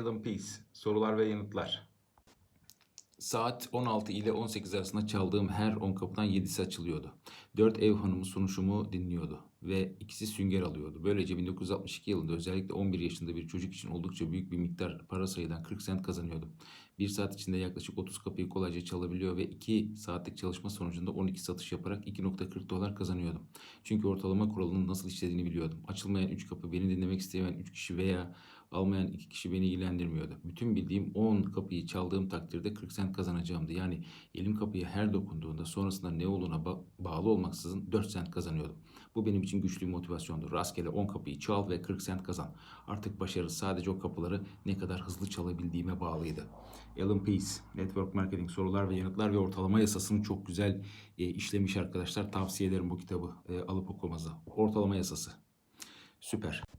Alan Peace. Sorular ve yanıtlar. Saat 16 ile 18 arasında çaldığım her 10 kapıdan 7'si açılıyordu. 4 ev hanımı sunuşumu dinliyordu ve ikisi sünger alıyordu. Böylece 1962 yılında özellikle 11 yaşında bir çocuk için oldukça büyük bir miktar para sayıdan 40 sent kazanıyordum. 1 saat içinde yaklaşık 30 kapıyı kolayca çalabiliyor ve 2 saatlik çalışma sonucunda 12 satış yaparak 2.40 dolar kazanıyordum. Çünkü ortalama kuralının nasıl işlediğini biliyordum. Açılmayan 3 kapı, beni dinlemek isteyen 3 kişi veya almayan 2 kişi beni ilgilendirmiyordu. Bütün bildiğim 10 kapıyı çaldığım takdirde 40 sent kazanacağımdı. Yani elim kapıya her dokunduğunda sonrasında ne olduğuna ba- bağlı olmaksızın 4 sent kazanıyordum. Bu benim için güçlü bir motivasyondu. Rastgele 10 kapıyı çal ve 40 sent kazan. Artık başarı sadece o kapıları ne kadar hızlı çalabildiğime bağlıydı. Alan Peace, Network Marketing sorular ve yanıtlar ve ortalama yasasını çok güzel e, işlemiş arkadaşlar. Tavsiye ederim bu kitabı e, alıp okumanızı. Ortalama yasası. Süper.